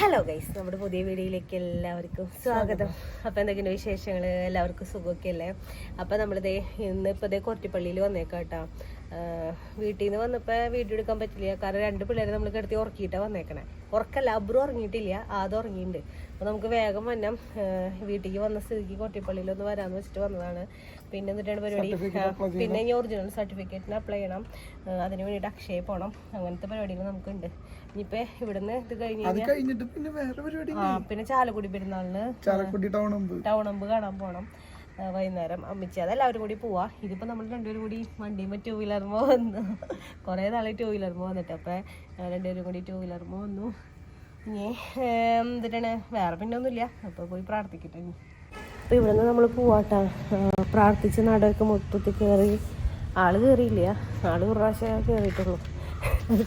Hello guys നമ്മുടെ പുതിയ വീഡിയോയിലേക്ക് എല്ലാവർക്കും സ്വാഗതം. അപ്പോൾ എന്തൊക്കെയുണ്ട് വിശേഷങ്ങൾ എല്ലാവർക്കും സുഖമൊക്കെ അല്ലേ അപ്പോൾ നമ്മളിതേ ഇന്ന് ഇപ്പോൾ ഇതേ കൊരട്ടിപ്പള്ളിയിൽ വന്നേക്കാം കേട്ടോ വീട്ടിൽ നിന്ന് വന്നപ്പോൾ വീഡിയോ എടുക്കാൻ പറ്റില്ല. കാരണം രണ്ട് പിള്ളേരെ നമ്മൾ കിടത്തി ഉറക്കിയിട്ടാണ് വന്നേക്കണേ. ഉറക്കല്ല അബ്രു ഉറങ്ങിയിട്ടില്ല. ആദ്യം ഉറങ്ങിയിട്ടുണ്ട് അപ്പോൾ നമുക്ക് വേഗം വന്നം. വീട്ടിലേക്ക് വന്ന സ്ഥിതിക്ക് കൊട്ടിപ്പള്ളിയിലൊന്ന് വരാമെന്ന് വെച്ചിട്ട് വന്നതാണ്. പിന്നെ എന്നിട്ടാണ് പരിപാടി. പിന്നെ ഇനി ഒറിജിനൽ സർട്ടിഫിക്കറ്റിന് അപ്ലൈ ചെയ്യണം. അതിന് വേണ്ടിയിട്ട് അക്ഷയ പോകണം അങ്ങനത്തെ പരിപാടികൾ നമുക്കുണ്ട്. ഇനിയിപ്പോൾ ഇവിടുന്ന് ഇത് കഴിഞ്ഞ് കഴിഞ്ഞിട്ട് പിന്നെ വേറെ പരിപാടി ആ പിന്നെ ചാലക്കുടി പെരുന്നാളിന് ചാലക്കുടി അമ്പ് കാണാൻ പോകണം വൈകുന്നേരം. അമ്മിച്ച് അതെല്ലാവരും കൂടി പോവാ. ഇതിപ്പോ നമ്മൾ രണ്ടുപേരും കൂടി വണ്ടിയുമ്പോ ടൂ വീലർമോ വന്നു. കുറേ നാളെ ടൂ വീലർമോ വന്നിട്ട്. അപ്പൊ രണ്ടുപേരും കൂടി ടൂ വീലർമോ വന്നു. ഇനി എന്തിനാണ് വേറെ പിന്നെ ഒന്നുമില്ല അപ്പൊ പോയി പ്രാർത്ഥിക്കട്ടെ ഇനി. ഇവിടെ നിന്ന് നമ്മൾ പോവാട്ടാ. പ്രാർത്ഥിച്ച് നടക്ക് മൊത്തത്തിൽ കയറി ആൾ കയറിയില്ല ആൾ ഒരു പ്രാവശ്യം കയറിയിട്ടുള്ളൂ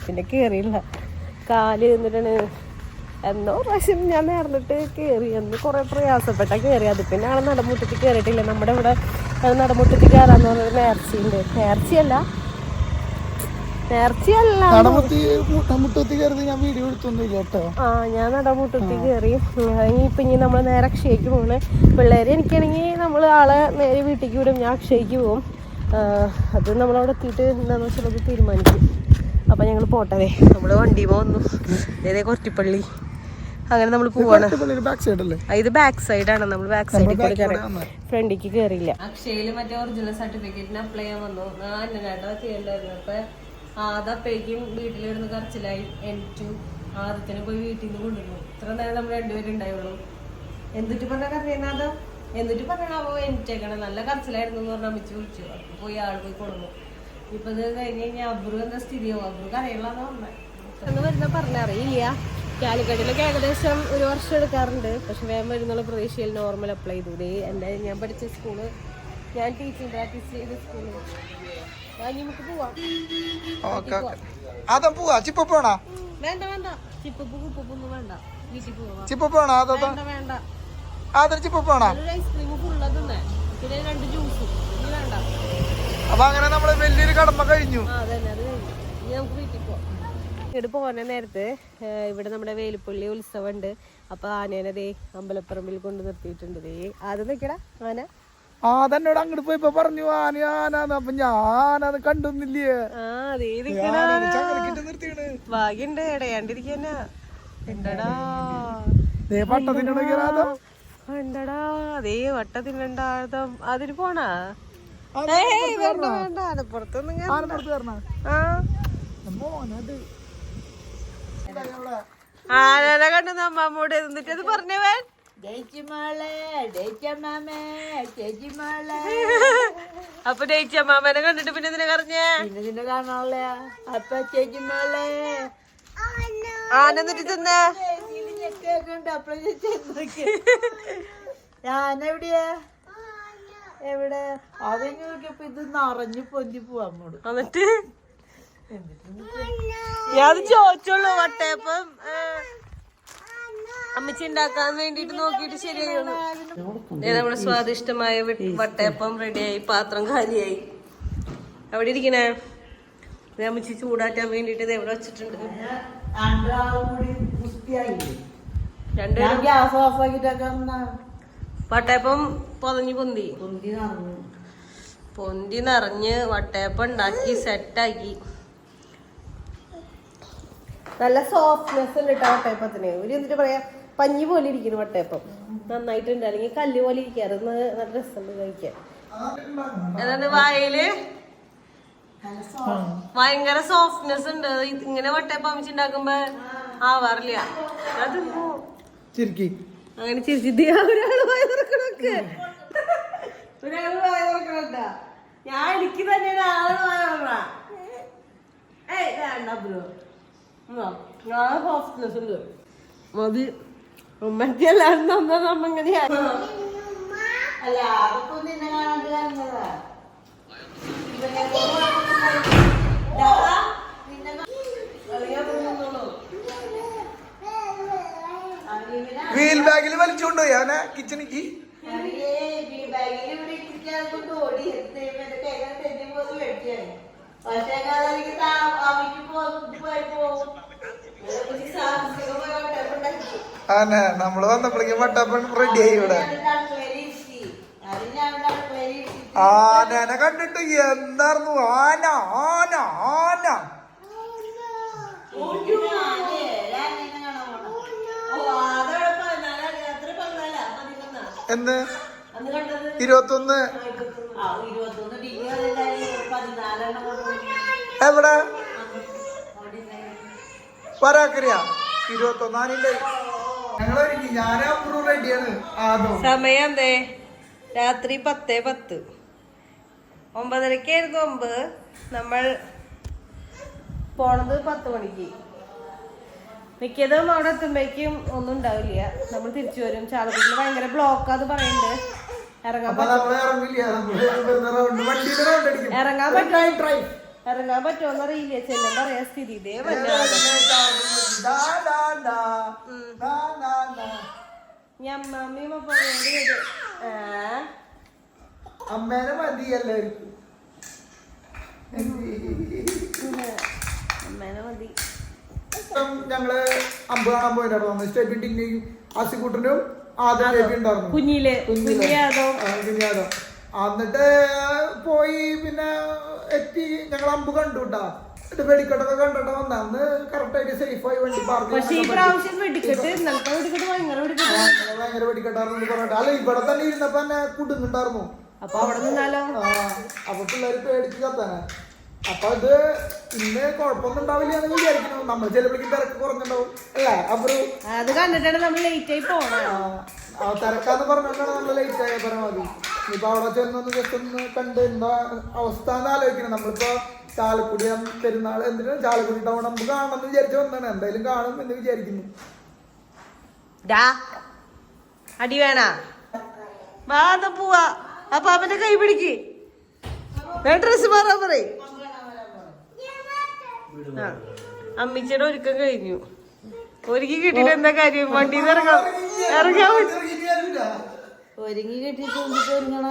പിന്നെ കയറിയില്ല കാൽ എന്നിട്ടാണ് എന്നോ പ്രാവശ്യം ഞാൻ നേർന്നിട്ട് കയറി എന്ന് കുറെ പ്രയാസപ്പെട്ട കയറി അത് പിന്നെ ആളെ നടമുറ്റത്തിൽ കയറിയിട്ടില്ല നമ്മുടെ ഇവിടെ നടമുട്ടത്തിൽ കയറാന്ന് പറഞ്ഞൊരു നേർച്ചയുണ്ട്. നേർച്ചയല്ല. നേർച്ചയല്ല. നടമുത്തി മുട്ടത്തി കയറി ഞാൻ വീഡിയോ എടുത്തൊന്നുമില്ല കേട്ടോ. ആ ഞാൻ നടമുട്ടത്തി കയറി. ഇപ്പൊ ഇനി നമ്മൾ നേരെ അക്ഷയ്ക്ക് പോണ്. പിള്ളേരെ എനിക്കാണെങ്കിൽ നമ്മൾ ആളെ നേരെ വീട്ടിലേക്ക് വിടും. ഞാൻ അക്ഷയ്ക്ക് പോകും അത് നമ്മളവിടെ എത്തിയിട്ട് എന്താണെന്ന് വെച്ചാൽ അത് തീരുമാനിക്കും. അപ്പം ഞങ്ങൾ പോട്ടവേ നമ്മൾ വണ്ടി വന്നു ഏതേ കൊറ്റിപ്പള്ളി അങ്ങനെ നമ്മൾ പോവാണ്. ബാക്ക് സൈഡ് അല്ലേ? ആ, ഇത് ബാക്ക് സൈഡാണ് നമ്മൾ ബാക്ക് സൈഡിൽ കൂടി കയറി. ഫ്രണ്ടിക്ക് കയറിയില്ല അക്ഷയിൽ മറ്റേ ഒറിജിനൽ സർട്ടിഫിക്കറ്റിന് അപ്ലൈ ചെയ്യാൻ വന്നു. അന്നേട്ടാ ചെയ്യണ്ടായിരുന്നു. അപ്പൊ ആദ്യപ്പോഴേക്കും വീട്ടിലിരുന്ന് കറച്ചിലായി എനിക്കും ആദ്യത്തിന് പോയി വീട്ടിൽ നിന്ന് കൊണ്ടുവന്നു ഇത്ര നേരം നമ്മൾ രണ്ടുപേരും ഉണ്ടായുള്ളൂ. എന്നിട്ട് പറഞ്ഞ കറിയുന്നത് എന്നിട്ട് പറഞ്ഞാവോ എനിച്ചേക്കണം നല്ല കറച്ചിലായിരുന്നു എന്ന് പറഞ്ഞാൽ അമ്മച്ച് വിളിച്ചു. അപ്പൊ പോയി ആൾ പോയി കൊണ്ടുവന്നു ഇപ്പൊ ഇത് കഴിഞ്ഞ് കഴിഞ്ഞാൽ അബ്രു എന്താ സ്ഥിതിയാവും അബ്രു കറിയുള്ള വരുന്ന പറഞ്ഞറിയില്ല കാലിക്കട്ടിലൊക്കെ ഏകദേശം ഒരു വർഷം എടുക്കാറുണ്ട്. പക്ഷെ വേഗം വരുന്നുള്ള പ്രതീക്ഷയിൽ നോർമൽ അപ്ലൈ ചെയ്തു. ദേ എന്റെ ഞാൻ പഠിച്ച സ്കൂൾ ഞാൻ ടീച്ചിങ് പ്രാക്ടീസ് ചെയ്ത സ്കൂൾ ഓക്കെ ഓക്കെ. അതാ പോവാ? ചിപ്പ പോണാ? വേണ്ട വേണ്ട. ചിപ്പപ്പ് കുപ്പൊന്നും വേണ്ട. വീട്ടിൽ പോവാം. ചിപ്പ പോണാ അതാ വേണ്ട അതൊരു ഐസ്ക്രീം പിന്നെ രണ്ട് ജ്യൂസും വേണ്ട. അപ്പൊ അങ്ങനെ നമ്മൾ വലിയൊരു കടമ കഴിഞ്ഞു. നമുക്ക് വീട്ടിൽ പോവാം. ഇവിടെ പോകുന്ന നേരത്ത് ഇവിടെ നമ്മുടെ വേലുപ്പള്ളി ഉത്സവം ഉണ്ട്. അപ്പൊ ആനേനെ ദേ അമ്പലപ്പറമ്പിൽ കൊണ്ട് നിർത്തിയിട്ടുണ്ട് ദേ. അത് നിൽക്കടാ ആന. ആ തന്നോട് അങ്ങോട്ട് പോയപ്പോ പറഞ്ഞു ആന ആനാന്ന് അപ്പൊ ഞാനത് കണ്ടൊന്നില്ലേ? വട്ടത്തിനുണ്ടാകും അതിന് പോണാ? വേണ്ട വേണ്ട. ആനപ്പുറത്തൊന്നും ആനനെ കണ്ടു നമ്മമ്മൂടെ എന്നിട്ട് അത് പറഞ്ഞവൻ അപ്പൊ ഡേച്ചി അമ്മാമനെ കണ്ടിട്ട് പിന്നെ എന്തിനാ കറിഞ്ഞേ ആന എന്നിട്ട് തിന്നേ ഞാനെവിടെയാ എവിടെ? അതെങ്ങനെ നോക്കിയപ്പോ ഇത് നിറഞ്ഞു പൊന്തി പോവാ എന്നിട്ട്? ഞാൻ ചോദിച്ചോളൂ വട്ടയപ്പം അമ്മച്ചി ഉണ്ടാക്കാൻ വേണ്ടിട്ട് നോക്കിട്ട് ശരിയായിരുന്നു ദേ നമ്മുടെ സ്വാദിഷ്ടമായ വട്ടയപ്പം റെഡിയായി പാത്രം കാലിയായി. അവിടെ ഇരിക്കണേ? അമ്മച്ചി ചൂടാറ്റാൻ വേണ്ടിട്ട് ഇത് എവിടെ വെച്ചിട്ടുണ്ട്. വട്ടയപ്പം പൊതഞ്ഞു പൊന്തി. പൊന്തി നിറഞ്ഞ് വട്ടയപ്പം ഉണ്ടാക്കി സെറ്റാക്കി. നല്ല സോഫ്റ്റ്നെസ് ഉണ്ട് കേട്ടോ വട്ടയപ്പത്തിന്. ഒരു എന്നിട്ട് പറയാ? പഞ്ഞി പോലെ ഇരിക്കുന്നു വട്ടയപ്പം നന്നായിട്ടുണ്ട്. അല്ലെങ്കിൽ കല്ല് പോലെ ഇരിക്കാറ് നല്ല രസമുണ്ട് കഴിക്കാൻ. വായിൽ? ഭയങ്കര സോഫ്റ്റ്നെസ് ഉണ്ട്. ഇങ്ങനെ വട്ടയപ്പം വെച്ചുണ്ടാക്കുമ്പോ ആവാറില്ല. അത് അങ്ങനെ ചിരിച്ചിട്ട് ഒരാൾ വായ തുറക്കണൊക്കെ. ഒരാൾ വായ ഞാൻ എനിക്ക് തന്നെ ആൾ വായ തുറക്കണ ഏയ് വേണ്ട ബ്രോ. ഞാൻ സോഫ്റ്റ്നെസ് ഉണ്ട്. മതി. ഉമ്മറ്റി എല്ലാവരും തന്നാ നമ്മ ഇങ്ങനെയാ അല്ല അതൊക്കെ നിന്നെ കാണാണ്ട് കാണുന്നതാ. വീൽ ബാഗിൽ വലിച്ചുകൊണ്ടുപോയി അവനെ കിച്ചണിക്ക് പക്ഷേ അവർക്ക് പോകും ആനെ നമ്മൾ വന്നപ്പോഴേക്കും വട്ടപ്പൻ റെഡി ആയി ഇവിടെ. ആനനെ കണ്ടിട്ട് എന്തായിരുന്നു ആന ആന ആന. എന്ത്? ഇരുപത്തൊന്ന്. എവിടെ? വരാക്കറിയാ ഇരുപത്തൊന്നാനില്ലേ സമയം ദേ രാത്രി പത്തേ പത്ത്. ഒമ്പതരക്കായിരുന്നു മുമ്പ് നമ്മൾ പോണത് പത്ത് മണിക്ക്. മിക്കതും അവിടെ എത്തുമ്പോഴേക്കും ഒന്നും ഉണ്ടാവില്ല. നമ്മൾ തിരിച്ചു വരും. ചാലക്കുടിയിൽ ഭയങ്കര ബ്ലോക്ക് അത് പറയുന്നുണ്ട് ഇറങ്ങാൻ ഇറങ്ങാൻ പറ്റുമോ ഇറങ്ങാൻ പറ്റുമോന്ന് അറിയില്ല പറയാ സ്ഥിതി. ഇതേ വല്ലാതെ ദാ, ദാ, ദാ. ദാ, ദാ, ദാ. വരും അമ്മേനെ മതി എല്ലാവർക്കും അമ്മേനെ മതി. ഇപ്പം ഞങ്ങൾ അമ്പ് കാണാൻ പോയിട്ടുണ്ടായിരുന്നു സ്റ്റെപ്പിൻ ടിന്നെയും ആദ്യം ഉണ്ടായിരുന്നു. കുഞ്ഞിൽ എന്നിട്ട് പോയി പിന്നെ എത്തി. ഞങ്ങൾ അമ്പ് കണ്ടു കേട്ടാ വെടിക്കെട്ടൊക്കെ കണ്ടിട്ട് വന്ന അന്ന് കറക്റ്റ് ആയിട്ട് സേഫ് ആയി വണ്ടി പക്ഷെ ഈ പ്രാവശ്യം വെടിക്കെട്ട് ഇന്നലത്തെ വെടിക്കെട്ട് ഭയങ്കര വെടിക്കെട്ട്. ഭയങ്കര വെടിക്കെട്ടായിരുന്നു പറഞ്ഞിട്ട്. അല്ല ഇവിടെ തന്നെ ഇരുന്നപ്പോ തന്നെ കുടുങ്ങുണ്ടായിരുന്നു. അപ്പൊ അവിടെ നിന്നാലോ? അപ്പൊ പിള്ളേര് പേടിച്ച് കത്താനെ. അപ്പൊ ഇത് ഇന്ന് കുഴപ്പമൊന്നും ഉണ്ടാവില്ല എന്ന് വിചാരിക്കുന്നു. നമ്മൾ ചിലപ്പോഴേക്കും തിരക്ക് കുറഞ്ഞിട്ടുണ്ടാവും. അല്ലേ അപ്പൊ അത് കണ്ടിട്ടാണ് നമ്മൾ ലേറ്റ് ആയി പോണേ തിരക്കാന്ന് പറഞ്ഞിട്ടാണ് നമ്മൾ ലേറ്റ് ആയ പരമാവധി. ഇപ്പൊ അവിടെ ചെന്നൊന്ന് ജസ്റ്റ് ഒന്ന് കണ്ട് എന്താ അവസ്ഥ എന്ന് ആലോചിക്കണം. നമ്മളിപ്പോ ചാലക്കുടി പെരുന്നാൾ എന്തിനാ ചാലക്കുടി ടൗൺ നമുക്ക് കാണണം എന്ന് വിചാരിച്ചു വന്നാണ് എന്തായാലും കാണും എന്ന് വിചാരിക്കുന്നു. അടി വേണ? പോവാ. അപ്പൊ അവന്റെ കൈ പിടിക്ക്. ഡ്രസ് മാറാൻ പറയും. അമ്മിച്ചയുടെ ഒരുക്കം കഴിഞ്ഞു. ഒരുക്കി കിട്ടിട്ട് എന്താ കാര്യം? വണ്ടിയിൽ ഇറങ്ങാം ഇറങ്ങാൻ പറ്റും ഒരുങ്ങി കെട്ടിട്ട് ഒരുങ്ങണ?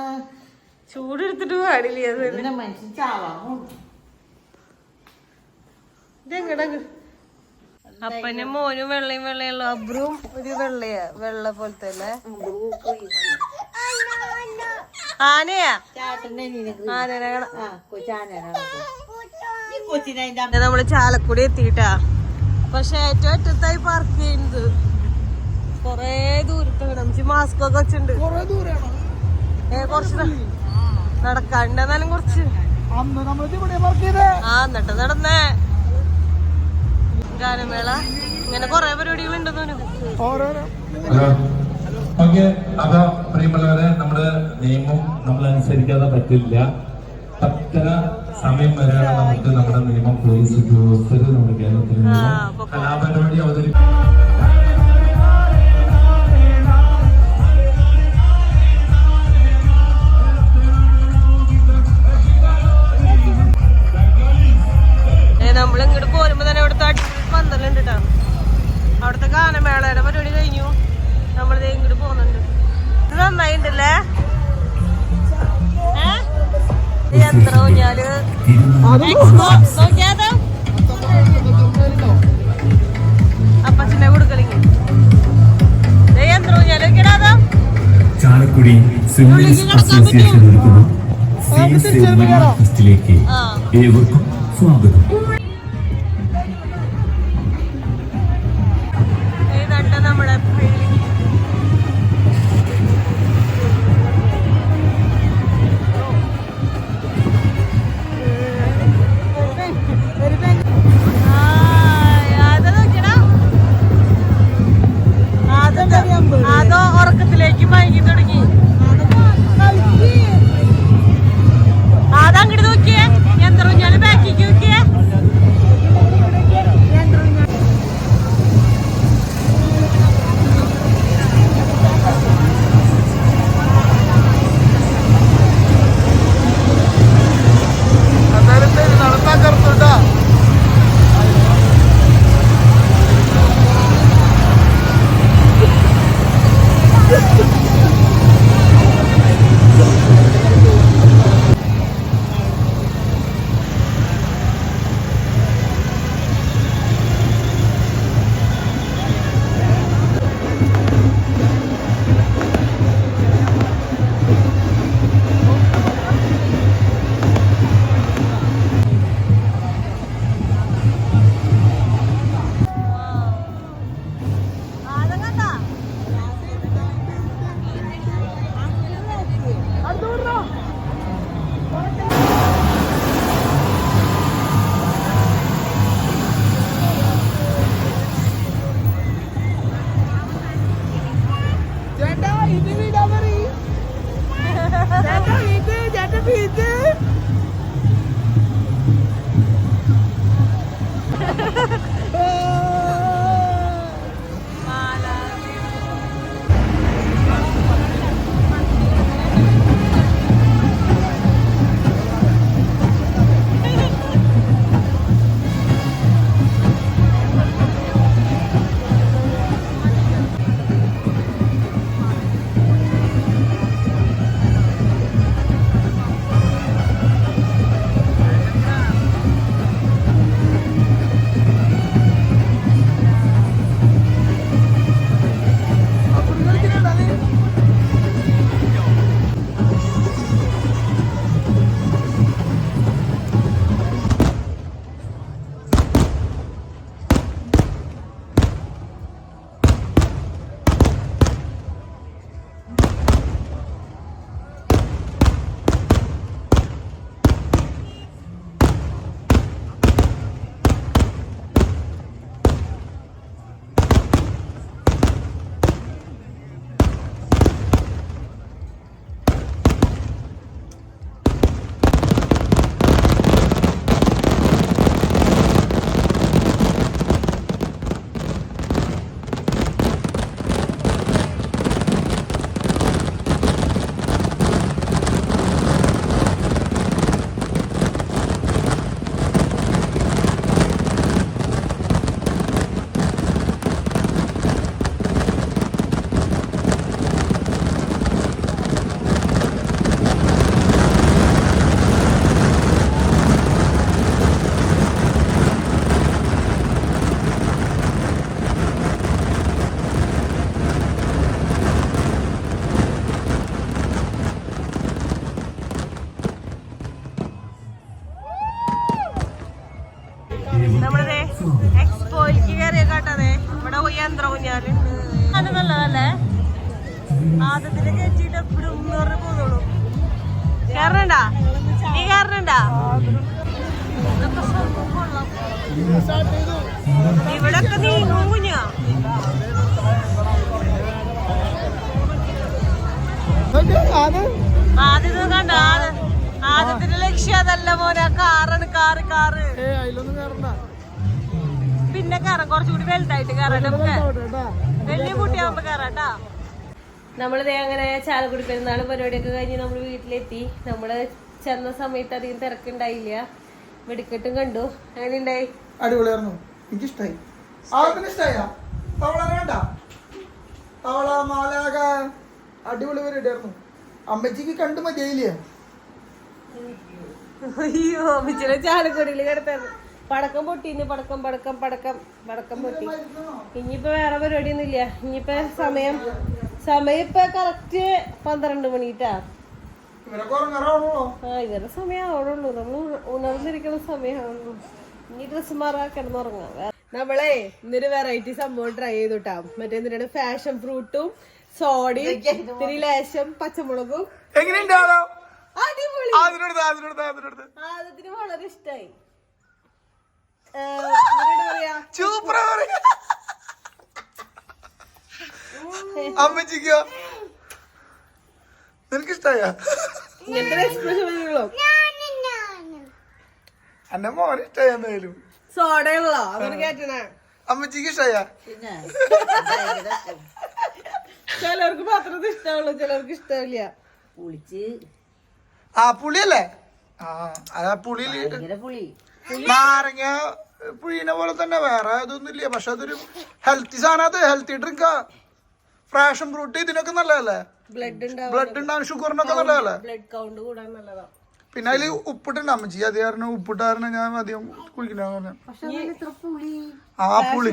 ചൂടെടുത്തിട്ട് പാടില്ല മനുഷ്യൻ ഇതെങ്ങടാ അപ്പനും മോനും വെള്ളയും വെള്ളയുള്ള അബ്രും ഒരു വെള്ളയാ വെള്ള പോലത്തെ അല്ലേ? ആനയാ? ആനനെ നമ്മൾ ചാലക്കുടി എത്തിയിട്ടാ. പക്ഷെ ഏറ്റവും അറ്റത്തായി പാർക്ക് ചെയ്യുന്നത്. കൊറേ ദൂരത്ത് നമുക്ക് മാസ്ക് ഒക്കെ വെച്ചിട്ടുണ്ട്. ഏ കുറച്ച് നടക്കാണ്ട്. എന്നാലും കുറച്ച്. അന്ന് നമ്മൾ ഇവിടെ വർക്ക് ചെയ്തേ. ആ എന്നിട്ട് നടന്നേ. ഗാനമേള. ഇങ്ങനെ കൊറേ പരിപാടികൾ ഉണ്ടെന്നു ഓരോരോ ഹലോ. ഓക്കെ അപ്പൊ പ്രിയമുള്ളവരെ നമ്മൾ നിയമം നമ്മൾ അനുസരിക്കാതെ പറ്റില്ല. പത്തര സമയം വരെയാണ് നമുക്ക് നമ്മുടെ നിയമം പോലീസ് ഉദ്യോഗസ്ഥര് നമ്മുടെ കേരളത്തിൽ കലാപരിപാടി അവതരിപ്പിക്കും നമ്മൾ ഇങ്ങോട്ട് പോരുമ്പോ തന്നെ ഇവിടുത്തെ അടിപൊളി പന്തലുണ്ട് കേട്ടോ അവിടുത്തെ ഗാനമേളയുടെ പരിപാടി കഴിഞ്ഞു. നമ്മളിത് ഇങ്ങോട്ട് പോകുന്നുണ്ട്. ഇത് നന്നായിണ്ടല്ലേ? യന്ത്ര ഊഞ്ഞാൽ? നോക്കിയാതോ അപ്പച്ചനെ കൊടുക്കലിങ്ങി ചാലക്കുടി സിവിൽസ് അസോസിയേഷൻ ഒരുക്കുന്ന. ഫെസ്റ്റിലേക്ക് ഏവർക്കും സ്വാഗതം. നല്ലതല്ലേ? ആദ്യത്തിന് കയറ്റിട്ട് എപ്പോഴും പോകുന്നുള്ളൂ കയറണ്ട നീ കയറണ്ടാ. ഇവിടൊക്കെ നീ മൂഞ്ഞ ആദ്യം കണ്ട? ആദ്യ- ആദ്യത്തിന്റെ ലക്ഷ്യം അതല്ല മോനെ. കാറാണ് കാറ് കാറ്. അതിലൊന്നും കയറണ്ട പിന്നെ കയറാം കുറച്ചുകൂടി വലുതായിട്ട് കയറാം നമുക്ക് വലിയ കുട്ടിയാകുമ്പോ കയറാട്ടാ നമ്മളിതേ അങ്ങനെ ചാലക്കുടി പെരുന്നാൾ പരിപാടിയൊക്കെ കഴിഞ്ഞ് നമ്മൾ വീട്ടിലെത്തി. നമ്മൾ ചെന്ന സമയത്ത് അധികം തിരക്കുണ്ടായില്ല. വെടിക്കെട്ടും കണ്ടു. അങ്ങനെ ഉണ്ടായി അടിപൊളിയായിരുന്നു. എനിക്കിഷ്ടായി. ഇഷ്ടായ തവള വേണ്ട. തവള മാലാക അടിപൊളി പരിപാടിയായിരുന്നു. അമ്മച്ചിക്ക് കണ്ടു മതിയായില്ലേ? അയ്യോ അമ്മച്ചിനെ ചാലക്കുടിയിൽ കിടത്തായിരുന്നു പടക്കം പൊട്ടിന്ന് പടക്കം പടക്കം പടക്കം പടക്കം പൊട്ടി. ഇനിയിപ്പോ വേറെ പരിപാടിയൊന്നും ഇല്ല ഇനിയിപ്പോ സമയം സമയം ഇപ്പൊ കറക്റ്റ് പന്ത്രണ്ട് മണിട്ടാ ആ ഇവരുടെ സമയം ആവണുള്ളൂ നമ്മൾ ഉണർന്നിരിക്കുന്ന സമയമാണുള്ളൂ ഇനി ഡ്രസ് മാറാ കിടന്നുറങ്ങാം നമ്മളെ ഇന്നൊരു വെറൈറ്റി സംഭവം ട്രൈ ചെയ്തുട്ടാ. മറ്റേ എന്തിനാണ്? ഫാഷൻ ഫ്രൂട്ടും സോഡി ഇത്തിരി ലേശം പച്ചമുളകും. എങ്ങനെയുണ്ടാവോ അടിപൊളി. അതിനോട് അതിനെടുത്ത് ആദ്യത്തിന് വളരെ ഇഷ്ടായി. സൂപ്പർ അമ്മച്ചിക്കോ നിനക്ക് ഇഷ്ടായ ഇങ്ങനത്തെ എക്സ്പ്രഷൻ വരുള്ളൂ എന്റെ മോൻ ഇഷ്ടായ എന്തായാലും? സോഡയുള്ള കേട്ടണേ അമ്മച്ചിക്ക് ഇഷ്ടായ? ചിലർക്ക് മാത്രമേ ഇത് ഇഷ്ടമുള്ളൂ ചിലർക്ക് ഇഷ്ടമില്ല പുളിച്ച്. ആ പുളിയല്ലേ? ആ അതാ ഭയങ്കര പുളി. നാരങ്ങ പുഴിനെ പോലെ തന്നെ വേറെ ഇതൊന്നും ഇല്ല പക്ഷെ അതൊരു ഹെൽത്തി സാധനം അത്. ഹെൽത്തി ഡ്രിങ്കാ ഫ്രാഷൻ ഫ്രൂട്ട് ഇതിനൊക്കെ നല്ലതല്ലേ? ബ്ലഡ് ഉണ്ടാവും. ഷുഗറിനൊക്കെ നല്ലതല്ലേ? ബ്ലഡ് കൗണ്ട് കൂടാൻ നല്ലതാ. പിന്നെ അതിൽ ഉപ്പിട്ടുണ്ട്. അമ്മച്ചി അത് കാരണം ഉപ്പിട്ട് കാരണം ഞാൻ അധികം കുളിക്കണ ആ പുളി.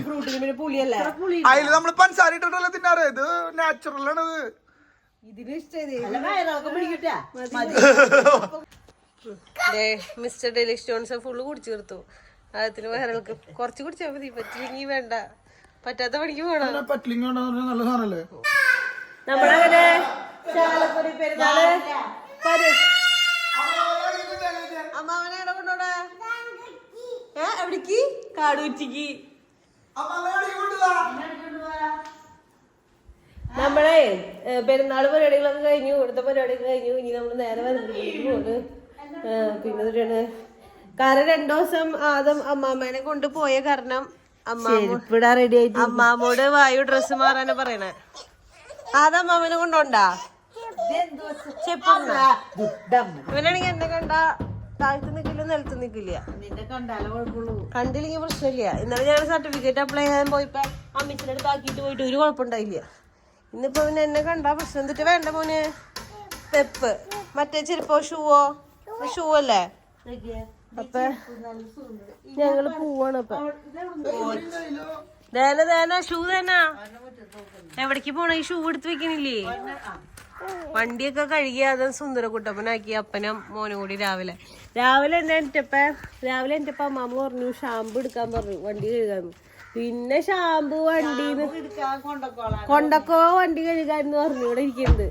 അതിൽ നമ്മൾ പഞ്ചസാര ഇട്ടിട്ടല്ലേ തിന്നാറ്? ഇത് നാച്ചുറൽ ആണ് ഇത്. മിസ്റ്റർ ഡെലി സ്റ്റോൺസ് ഫുള്ള് കുടിച്ചു തീർത്തു. അതിന് വയറൾക്ക് കുറച്ച് കുടിച്ചാൽ മതി പറ്റില്ലെങ്കിൽ വേണ്ട. പറ്റാത്ത പണിക്ക് പോകണം പറ്റിലിംഗ് നല്ല സാധനല്ലേ? നമ്മളങ്ങനെ? ചാലക്കുടി പെരുന്നാൾ. പരി- അമ്മാവനെ എവിടെ കൊണ്ടോടെ ഏ എവിടേക്ക്? കാടൂറ്റിക്ക് നമ്മളെ നമ്മളെ ഏ, പെരുന്നാൾ പരിപാടികളൊക്കെ കഴിഞ്ഞു ഇവിടുത്തെ പരിപാടിയൊക്കെ കഴിഞ്ഞു ഇനി നമ്മൾ നേരെ ഏ, പിന്നെ എന്തിട്ടാണ് കാരണം രണ്ടു ദിവസം ആദ്യം അമ്മാമ്മേനെ കൊണ്ട് പോയ കാരണം അമ്മാമ്മ റെഡി ആയിട്ട് അമ്മാമ്മോട് വായു ഡ്രസ്സ് മാറാനാ പറയണേ. ആദ്യം അമ്മാമ്മനെ കൊണ്ടോണ്ടാ? ഇവനാണെങ്കിൽ എന്നെ കണ്ട താഴ്ത്ത് നിക്കില്ല നിലത്ത് നിക്കില്ല. കണ്ടില്ലെങ്കിൽ പ്രശ്നമില്ല. ഇന്നലെ ഞാൻ സർട്ടിഫിക്കറ്റ് അപ്ലൈ ചെയ്യാൻ പോയപ്പോ അമ്മച്ചിന്റെ അടുത്ത് ആക്കിയിട്ട് പോയിട്ട് ഒരു കുഴപ്പമുണ്ടായില്ല. ഇന്നിപ്പോ പിന്നെ എന്നെ കണ്ടാ പ്രശ്നം. എന്നിട്ട് വേണ്ട മോന് പെപ്പ് മറ്റേ ചെരുപ്പോ ഷൂവോ? ഷൂ അല്ലേ? അപ്പൊ. ഞങ്ങൾ പോവാണ് ഇപ്പൊ. ദേന ദേന ഷൂ തേനാ എവിടേക്ക് പോണ? ഈ ഷൂ എടുത്ത് വെക്കണില്ലേ? വണ്ടിയൊക്കെ കഴുകി അത് സുന്ദരക്കുട്ടപ്പനാക്കി അപ്പനും മോനും കൂടി രാവിലെ. രാവിലെ എന്നെ എന്റെപ്പ രാവിലെ എന്റെപ്പ അമ്മാമ്മ പറഞ്ഞു ഷാമ്പു എടുക്കാൻ പറഞ്ഞു വണ്ടി കഴുകാന്ന് പിന്നെ ഷാമ്പു വണ്ടിന്ന് കൊണ്ടക്കോ വണ്ടി കഴുകാന്ന് പറഞ്ഞു. ഇവിടെ ഇരിക്കുന്നത്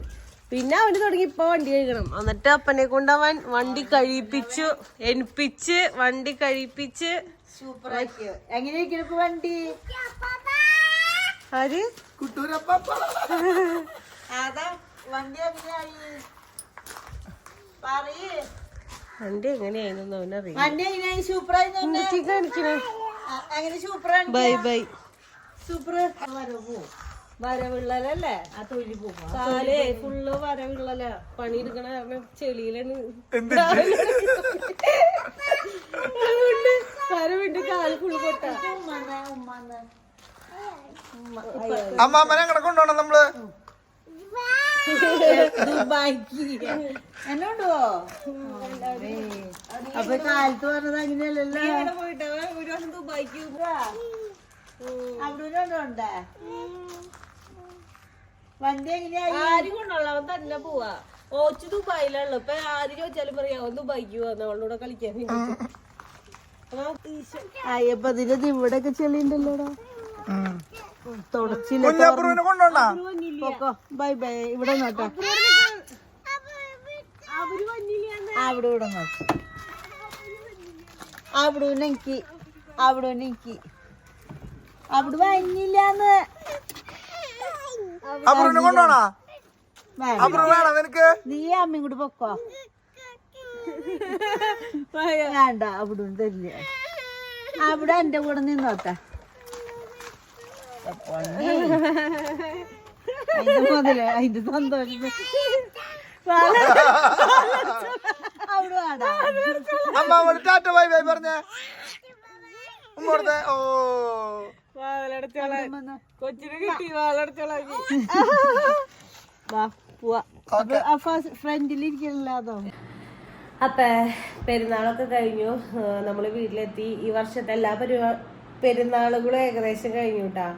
പിന്നെ അവന് തുടങ്ങി ഇപ്പൊ വണ്ടി കഴുകണം. എന്നിട്ട് അപ്പനെ കൊണ്ട് അവൻ വണ്ടി കഴിപ്പിച്ചു എനിപ്പിച്ച് വണ്ടി കഴിപ്പിച്ച്. സൂപ്പർ ആക്കിയോ എങ്ങനെ ഇരിക്കുന്നു വണ്ടി? ആര്? കുട്ടൂരപ്പ. വണ്ടി എങ്ങനെയായി? എങ്ങനെയായിരുന്നു അവനറിയാം ബൈ ബൈ. സൂപ്പർ വരവോ വരവിള്ളലല്ലേ? ആ തൊഴിൽ പോകും കാലേ ഫുള്ള് വരവിള്ളല. പണിയെടുക്കണ കാരണം ചെളിയിലാണ്. അതുകൊണ്ട് വരവിട്ട് കാൽ ഫുള്ള് പൊട്ട. അമ്മാമ്മനെ അങ്ങനെ കൊണ്ടുപോകണം നമ്മൾ ദുബായിക്ക്. എന്നോണ്ടോ അപ്പൊ കാലത്ത് പറഞ്ഞത് അങ്ങനെയല്ലല്ലോ. പോയിട്ട്? ഒരു വർഷം ദുബായിക്ക്. അവിടെ ഉണ്ടേ ആരും തന്നെ പോവാ. ഓച്ച് ദുബായിലുള്ള ഇപ്പൊ ആര് ചോദിച്ചാലും പറയാ അവൻ ദുബായിക്ക് പോവാന്ന് അവളോട് കളിക്കാൻ ഇതിന്റെ ഇവിടെയൊക്കെ ചെളിയുണ്ടല്ലോടാ. തുടച്ചില്ല ബൈ ബൈ ഇവിടെ നോട്ടോ അവിടെ ഇവിടെ നോക്ക് അവിടെ എനിക്ക് അവിടെ എനിക്ക്. അവിടെ വന്നില്ലാന്ന്. അപ്പുറവിനെ കൊണ്ടോണാ. അപ്പുറം വേണം നിനക്ക്? നീ അമ്മയും കൂടി പൊക്കോ? വേണ്ട അവിടെ തരില്ല. അവിടെ എന്റെ കൂടെ നിന്നോട്ടെ. അതിന്റെ മുതൽ അതിന്റെ സന്തോഷം. അമ്മാമ്മോട് ടാറ്റ ബൈ ബൈ പറഞ്ഞേ. ഓ. കൊച്ചിന് കിട്ടി വാതിലടച്ചോളാൻ. വാ പോവാ. അപ്പൊ പെരുന്നാളൊക്കെ കഴിഞ്ഞു. നമ്മൾ വീട്ടിലെത്തി. ഈ വർഷത്തെ എല്ലാ പരിപാ പെരുന്നാളുകളും ഏകദേശം കഴിഞ്ഞു കേട്ടാ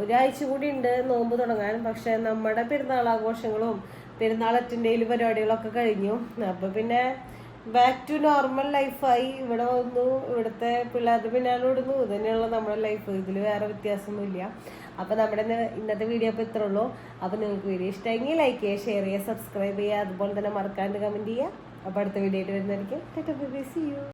ഒരാഴ്ച കൂടി ഉണ്ട് നോമ്പ് തുടങ്ങാൻ. പക്ഷെ നമ്മുടെ പെരുന്നാൾ ആഘോഷങ്ങളും പെരുന്നാൾ അറ്റൻഡേയിൽ പരിപാടികളൊക്കെ കഴിഞ്ഞു. അപ്പൊ പിന്നെ ബാക്ക് ടു നോർമൽ ലൈഫായി ഇവിടെ വന്നു. ഇവിടുത്തെ പിള്ളേരുടെ പിന്നാലെ വിടുന്നു ഇതുതന്നെയുള്ള നമ്മുടെ ലൈഫ് ഇതിൽ വേറെ വ്യത്യാസമൊന്നുമില്ല. അപ്പോൾ നമ്മുടെ ഇന്നത്തെ വീഡിയോ അപ്പോൾ ഇത്രേ ഉള്ളൂ. അപ്പോൾ നിങ്ങൾക്ക് വീഡിയോ ഇഷ്ടമെങ്കിൽ ലൈക്ക് ചെയ്യുക ഷെയർ ചെയ്യുക സബ്സ്ക്രൈബ് ചെയ്യുക. അതുപോലെ തന്നെ മറക്കാണ്ട് കമന്റ് ചെയ്യുക. അപ്പോൾ അടുത്ത വീഡിയോ ആയിട്ട് വരുന്നതായിരിക്കും. Tata by C U